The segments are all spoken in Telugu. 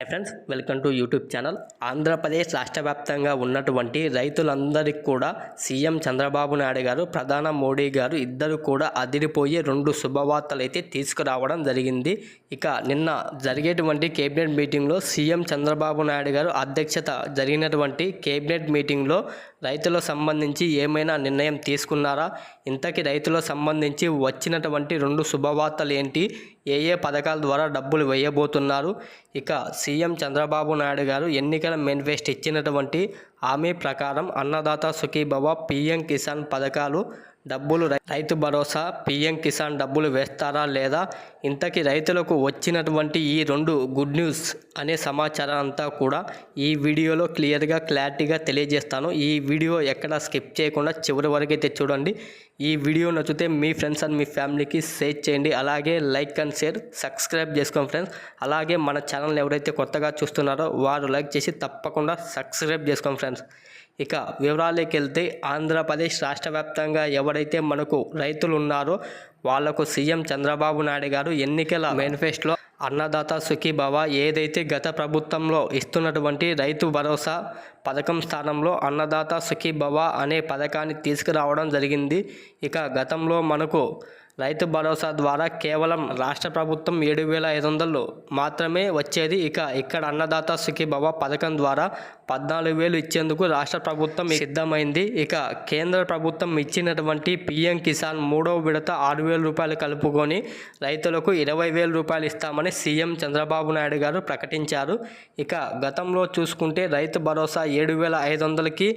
Hi friends welcome to YouTube channel Andhra Pradesh రాష్ట్ర వ్యాప్తంగా ఉన్నటువంటి రైతులందరికీ కూడా సీఎం చంద్రబాబు నాయుడు గారు ప్రధాన మోడీ గారు ఇద్దరు కూడా అదిరిపోయే రెండు శుభవార్తలు అయితే తీసుకురావడం జరిగింది. ఇక నిన్న జరిగేటువంటి కేబినెట్ మీటింగ్లో సీఎం చంద్రబాబు నాయుడు గారు అధ్యక్షత జరిగినటువంటి కేబినెట్ మీటింగ్లో రైతులకు సంబంధించి ఏమైనా నిర్ణయం తీసుకున్నారా? ఇంతకీ రైతులకు సంబంధించి వచ్చినటువంటి రెండు శుభవార్తలు ఏంటి? ఏ ఏ పథకాల ద్వారా డబ్బులు వేయబోతున్నారు? ఇక సీఎం చంద్రబాబు నాయుడు గారు ఎన్నికల మేనిఫెస్ట్ ఇచ్చినటువంటి హామీ ప్రకారం అన్నదాత సుఖీభవ పీఎం కిసాన్ పథకాలు డబ్బులు రైతు భరోసా పీఎం కిసాన్ డబ్బులు వేస్తారా లేదా ఇంతకీ రైతులకు వచ్చినటువంటి ఈ రెండు గుడ్ న్యూస్ అనే సమాచారం అంతా కూడా ఈ వీడియోలో క్లియర్గా క్లారిటీగా తెలియజేస్తాను. ఈ వీడియో ఎక్కడ స్కిప్ చేయకుండా చివరి వరకు అయితే చూడండి ఈ వీడియో నచ్చితే మీ ఫ్రెండ్స్ అండ్ మీ ఫ్యామిలీకి షేర్ చేయండి. అలాగే లైక్ అండ్ షేర్ సబ్స్క్రైబ్ చేసుకోండి ఫ్రెండ్స్. అలాగే మన ఛానల్ ఎవరైతే కొత్తగా చూస్తున్నారో వారు లైక్ చేసి తప్పకుండా సబ్స్క్రైబ్ చేసుకోండి ఫ్రెండ్స్. ఇక వివరాలకి వెళ్తే ఆంధ్రప్రదేశ్ రాష్ట్ర వ్యాప్తంగా ఎవరైతే మనకు రైతులు ఉన్నారో వాళ్ళకు సీఎం చంద్రబాబు నాయుడు గారు ఎన్నికల మేనిఫెస్టోలో అన్నదాత సుఖీభవ ఏదైతే గత ప్రభుత్వంలో ఇస్తున్నటువంటి రైతు భరోసా పథకం స్థానంలో అన్నదాత సుఖీభవ అనే పథకాన్ని తీసుకురావడం జరిగింది. ఇక గతంలో మనకు రైతు భరోసా ద్వారా కేవలం రాష్ట్ర ప్రభుత్వం ఏడు వేల ఐదు వందలు మాత్రమే వచ్చేది. ఇక ఇక్కడ అన్నదాత సుఖీభవ పథకం ద్వారా పద్నాలుగు వేలు ఇచ్చేందుకు రాష్ట్ర ప్రభుత్వం సిద్ధమైంది. ఇక కేంద్ర ప్రభుత్వం ఇచ్చినటువంటి పిఎం కిసాన్ మూడవ విడత ఆరు వేల రూపాయలు కలుపుకొని రైతులకు ఇరవై వేల రూపాయలు ఇస్తామని సీఎం చంద్రబాబు నాయుడు గారు ప్రకటించారు. ఇక గతంలో చూసుకుంటే రైతు భరోసా ఏడు వేల ఐదు వందలకి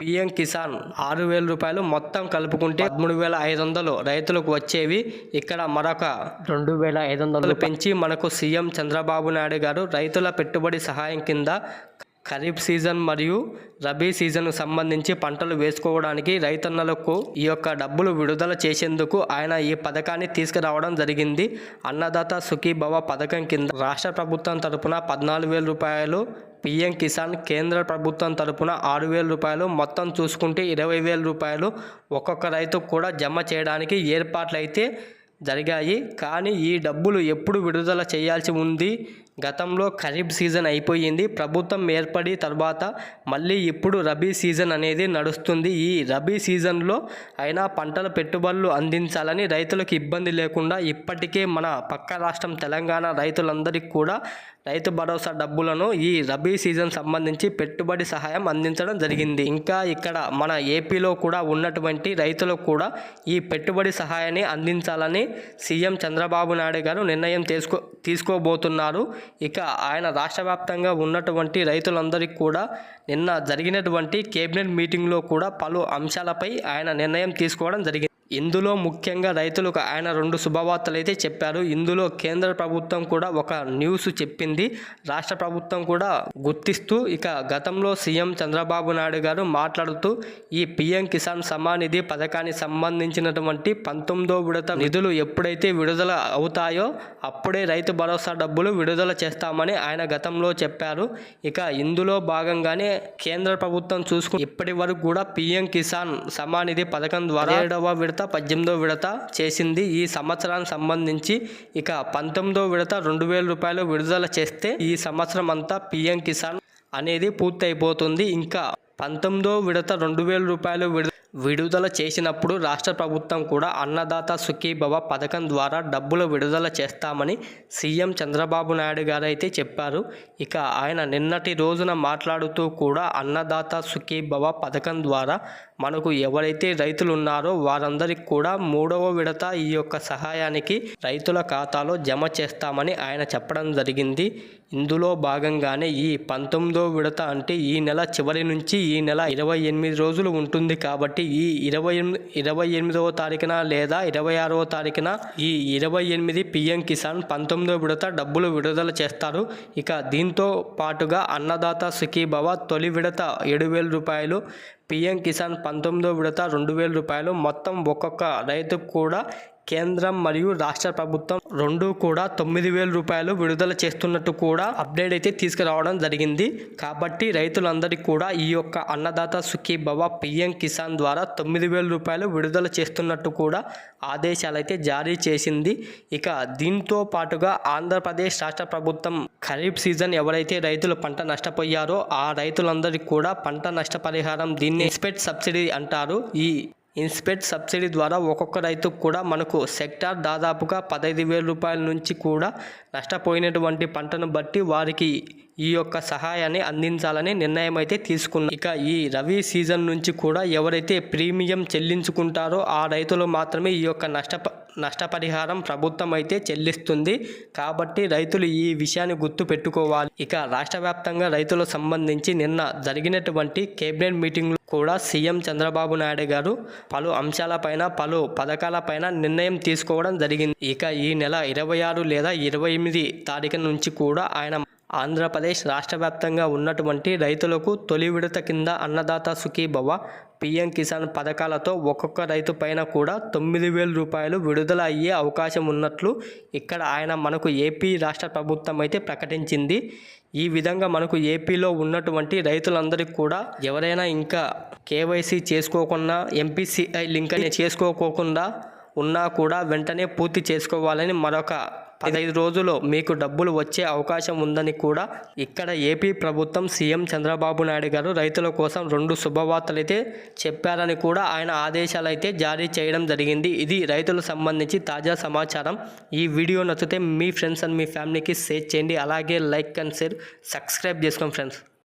పిఎం కిసాన్ ఆరు వేల రూపాయలు మొత్తం కలుపుకుంటే పదమూడు వేల ఐదు వందలు రైతులకు వచ్చేవి. ఇక్కడ మరొక రెండు వేల ఐదు వందలు పెంచి మనకు సీఎం చంద్రబాబు నాయుడు గారు రైతుల పెట్టుబడి సహాయం కింద ఖరీఫ్ సీజన్ మరియు రబీ సీజన్కు సంబంధించి పంటలు వేసుకోవడానికి రైతన్నలకు ఈ యొక్క డబ్బులు విడుదల చేసేందుకు ఆయన ఈ పథకాన్ని తీసుకురావడం జరిగింది. అన్నదాత సుఖీభవ పథకం కింద రాష్ట్ర ప్రభుత్వం తరపున పద్నాలుగు వేల రూపాయలు పిఎం కిసాన్ కేంద్ర ప్రభుత్వం తరపున ఆరు వేల రూపాయలు మొత్తం చూసుకుంటే ఇరవై వేల రూపాయలు ఒక్కొక్క రైతుకు కూడా జమ చేయడానికి ఏర్పాట్లు అయితే జరిగాయి. కానీ ఈ డబ్బులు ఎప్పుడు విడుదల చేయాల్సి ఉంది? గతంలో ఖరీఫ్ సీజన్ అయిపోయింది. ప్రభుత్వం ఏర్పడి తర్వాత మళ్ళీ ఇప్పుడు రబీ సీజన్ అనేది నడుస్తుంది. ఈ రబీ సీజన్లో అయినా పంటల పెట్టుబడులు అందించాలని రైతులకు ఇబ్బంది లేకుండా ఇప్పటికే మన పక్క రాష్ట్రం తెలంగాణ రైతులందరికీ కూడా రైతు భరోసా డబ్బులను ఈ రబీ సీజన్ సంబంధించి పెట్టుబడి సహాయం అందించడం జరిగింది. ఇంకా ఇక్కడ మన ఏపీలో కూడా ఉన్నటువంటి రైతులకు కూడా ఈ పెట్టుబడి సహాయాన్ని అందించాలని సీఎం చంద్రబాబు నాయుడు గారు నిర్ణయం తీసుకో తీసుకోబోతున్నారు. ఇక ఆయన రాష్ట్ర వ్యాప్తంగా ఉన్నటువంటి రైతులందరికీ కూడా నిన్న జరిగినటువంటి కేబినెట్ మీటింగ్లో కూడా పలు అంశాలపై ఆయన నిర్ణయం తీసుకోవడం జరిగింది. ఇందులో ముఖ్యంగా రైతులకు ఆయన రెండు శుభవార్తలు అయితే చెప్పారు. ఇందులో కేంద్ర ప్రభుత్వం కూడా ఒక న్యూస్ చెప్పింది. రాష్ట్ర ప్రభుత్వం కూడా గుర్తిస్తూ ఇక గతంలో సీఎం చంద్రబాబు నాయుడు గారు మాట్లాడుతూ ఈ పిఎం కిసాన్ సమానిధి పథకానికి సంబంధించినటువంటి పంతొమ్మిదో విడత నిధులు ఎప్పుడైతే విడుదల అవుతాయో అప్పుడే రైతు భరోసా డబ్బులు విడుదల చేస్తామని ఆయన గతంలో చెప్పారు. ఇక ఇందులో భాగంగానే కేంద్ర ప్రభుత్వం చూసుకుని ఇప్పటి వరకు కూడా పిఎం కిసాన్ సమానిధి పథకం ద్వారా ఏడవ విడత పద్దెనిమిదో విడత చేసింది. ఈ సంవత్సరానికి సంబంధించి ఇక పంతొమ్మిదో విడత రెండు వేల రూపాయలు విడుదల చేస్తే ఈ సంవత్సరం అంతా పిఎం కిసాన్ అనేది పూర్తయిపోతుంది. ఇంకా పంతొమ్మిదో విడత రెండు వేల రూపాయలు విడుదల విడుదల చేసినప్పుడు రాష్ట్ర ప్రభుత్వం కూడా అన్నదాత సుఖీభవ పథకం ద్వారా డబ్బులు విడుదల చేస్తామని సీఎం చంద్రబాబు నాయుడు గారైతే చెప్పారు. ఇక ఆయన నిన్నటి రోజున మాట్లాడుతూ కూడా అన్నదాత సుఖీభవ పథకం ద్వారా మనకు ఎవరైతే రైతులు ఉన్నారో వారందరికీ కూడా మూడవ విడత ఈ యొక్క సహాయానికి రైతుల ఖాతాలో జమ చేస్తామని ఆయన చెప్పడం జరిగింది. ఇందులో భాగంగానే ఈ పంతొమ్మిదో విడత అంటే ఈ నెల చివరి నుంచి ఈ నెల ఇరవై ఎనిమిది రోజులు ఉంటుంది కాబట్టి ఈ ఇరవై ఎనిమిది ఇరవై ఎనిమిదవ తారీఖున లేదా ఇరవై ఆరవ తారీఖున ఈ ఇరవై ఎనిమిది పిఎం కిసాన్ పంతొమ్మిదో విడత డబ్బులు విడుదల చేస్తారు. ఇక దీంతో పాటుగా అన్నదాత సుఖీభవ తొలి విడత ఏడు వేల రూపాయలు పిఎం కిసాన్ పంతొమ్మిదో విడత రెండు వేల రూపాయలు మొత్తం ఒక్కొక్క రైతుకు కూడా కేంద్రం మరియు రాష్ట్ర ప్రభుత్వం రెండు కూడా తొమ్మిది వేల రూపాయలు విడుదల చేస్తున్నట్టు కూడా అప్డేట్ అయితే తీసుకురావడం జరిగింది. కాబట్టి రైతులందరికీ కూడా ఈ యొక్క అన్నదాత సుఖీ భవ పిఎం కిసాన్ ద్వారా తొమ్మిది వేల రూపాయలు విడుదల చేస్తున్నట్టు కూడా ఆదేశాలు అయితే జారీ చేసింది. ఇక దీంతో పాటుగా ఆంధ్రప్రదేశ్ రాష్ట్ర ప్రభుత్వం ఖరీఫ్ సీజన్ ఎవరైతే రైతులు పంట నష్టపోయారో ఆ రైతులందరికీ కూడా పంట నష్టపరిహారం దీన్ని ఎక్స్పెక్ట్ సబ్సిడీ అంటారు. ఈ ఇన్స్పెక్ట్ సబ్సిడీ ద్వారా ఒక్కొక్క రైతుకు కూడా మనకు సెక్టార్ దాదాపుగా పదహైదు వేల రూపాయల నుంచి కూడా నష్టపోయినటువంటి పంటను బట్టి వారికి ఈ యొక్క సహాయాన్ని అందించాలని నిర్ణయం అయితే తీసుకున్నారు ఇక ఈ రవి సీజన్ నుంచి కూడా ఎవరైతే ప్రీమియం చెల్లించుకుంటారో ఆ రైతులు మాత్రమే ఈ యొక్క నష్ట నష్టపరిహారం ప్రభుత్వం అయితే చెల్లిస్తుంది. కాబట్టి రైతులు ఈ విషయాన్ని గుర్తు పెట్టుకోవాలి. ఇక రాష్ట్ర వ్యాప్తంగా రైతులకు సంబంధించి నిన్న జరిగినటువంటి కేబినెట్ మీటింగ్లో కూడా సీఎం చంద్రబాబు నాయుడు గారు పలు అంశాలపైన పలు పథకాలపైన నిర్ణయం తీసుకోవడం జరిగింది. ఇక ఈ నెల ఇరవై ఆరు లేదా ఇరవై ఎనిమిది తారీఖు నుంచి కూడా ఆయన ఆంధ్రప్రదేశ్ రాష్ట్ర వ్యాప్తంగా ఉన్నటువంటి రైతులకు తొలి విడత కింద అన్నదాత సుఖీభవ పిఎం కిసాన్ పథకాలతో ఒక్కొక్క రైతు పైన కూడా తొమ్మిది వేల రూపాయలు విడుదల అయ్యే అవకాశం ఉన్నట్లు ఇక్కడ ఆయన మనకు ఏపీ రాష్ట్ర ప్రభుత్వం అయితే ప్రకటించింది. ఈ విధంగా మనకు ఏపీలో ఉన్నటువంటి రైతులందరికీ కూడా ఎవరైనా ఇంకా కేవైసీ చేసుకోకుండా ఎంపీసీఐ లింక్ అని చేసుకోకోకుండా ఉన్నా కూడా వెంటనే పూర్తి చేసుకోవాలని మరొక పదహైదు రోజుల్లో మీకు డబ్బులు వచ్చే అవకాశం ఉందని కూడా ఇక్కడ ఏపీ ప్రభుత్వం సీఎం చంద్రబాబు నాయుడు గారు రైతుల కోసం రెండు శుభవార్తలు అయితే చెప్పారని కూడా ఆయన ఆదేశాలు అయితే జారీ చేయడం జరిగింది. ఇది రైతులకు సంబంధించి తాజా సమాచారం. ఈ వీడియో నచ్చితే మీ ఫ్రెండ్స్ అండ్ మీ ఫ్యామిలీకి షేర్ చేయండి. అలాగే లైక్ అండ్ షేర్ సబ్స్క్రైబ్ చేసుకోండి ఫ్రెండ్స్.